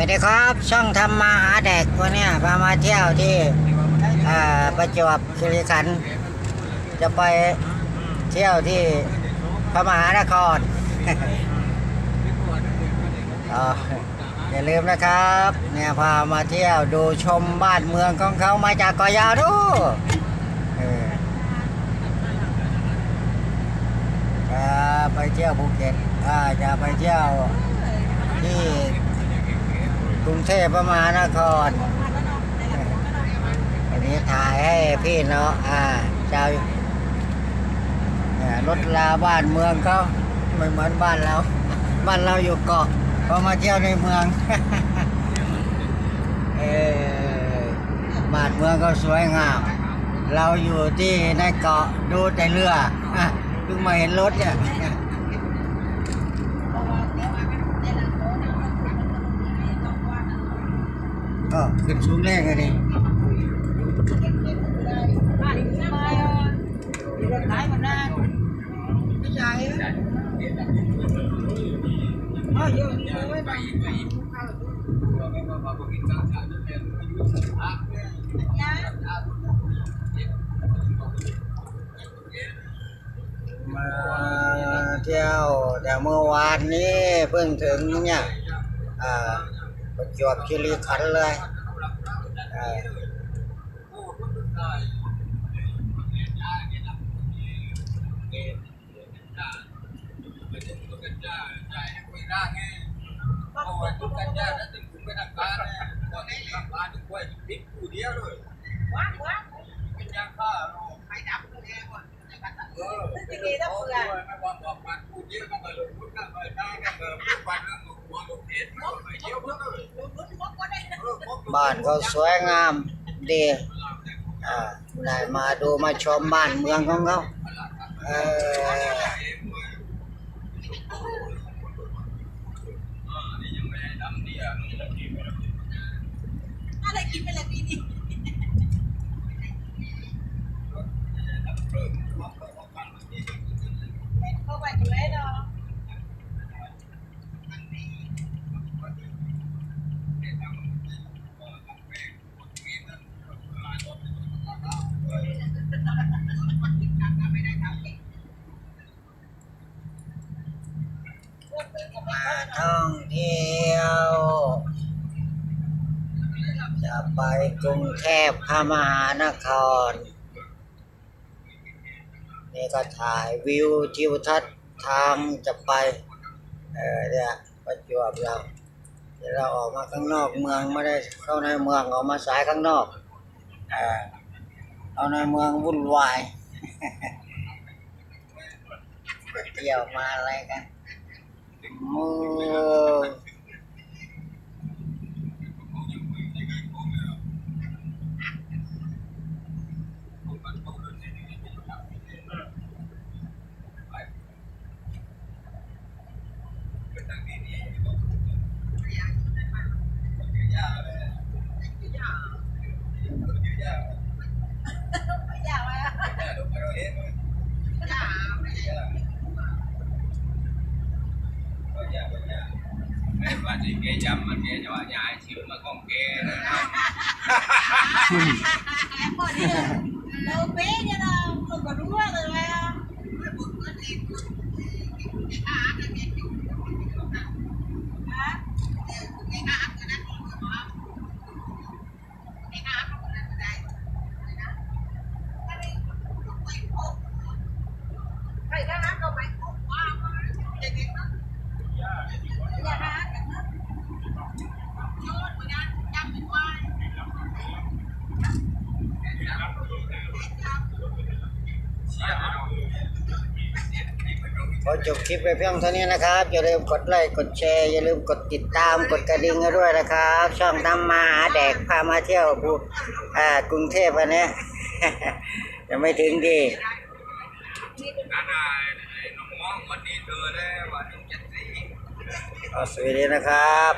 วัสดีครับช่องทำมาหาแดกวันนี้พามาเที่ยวที่ประจวบคีรีขันธ์จะไปเที่ยวที่พระมหานครอย่าลืมนะครับ เนี่ยพามาเที่ยวดูชมบ้านเมืองของเขามาจากกาะยาดูจะไปเที่ยวภูเก็ตจะไปเที่ยวที่ กรุงเทพพระมหานคร อันนี้ถ่ายให้พี่เนาะอ่าเจ้าเนี่ยรถลาบ้านเมืองเขาไม่เหมือนบ้านเรา บ้านเราอยู่เกาะพอมาเที่ยวในเมืองเออบ้านเมืองก็สวยงาม เราอยู่ที่ในเกาะดูแต่เรืออะเพิ่งมาเห็นรถเนี่ย ก็ขึ้นสูงแรกเลยมาเที่ยวแต่เมื่อวานนี้เพิ่งถึงเนี่ยอ่า ประจวบคีรีขันธ์เลยอ่า บ้านก็สวยงามดีอ่าได้มาดูมาชมบ้านเมืองของเขาเอออะไรกินไปลยปีนี้เข้าไปอยู่แล้วเนาะ มาท่องเที่ยว จะไปกรุงเทพพระมหานคร นี่ก็ถ่ายวิวทิวทัศน์ทางจะไป เออเนี่ยประจวบเราเดี๋ยวเราออกมาข้างนอกเมืองไม่ได้เข้าในเมืองออกมาสายข้างนอก เออเอาในเมืองวุ่นวายเที่ยวมาอะไรกัน 嗯 Berarti kayak zaman kayak nyawanya ICU mah kongke. Kok dia? Đâu bé nha đâu, không có đúng rồi mà. Thầy ra hát đâu phải không quá, thầy biết đó. Nhà hát ขอจบคลิปไปเพียงเท่านี้นะครับ อย่าลืมกดไลค์กดแชร์อย่าลืมกดติดตามกดกระดิ่งกันด้วยนะครับ ช่องทำมาหาแดกพามาเที่ยวภูอ่ากรุงเทพวันนี้ยังไม่ถึงดีเอา สวัสดีนะครับ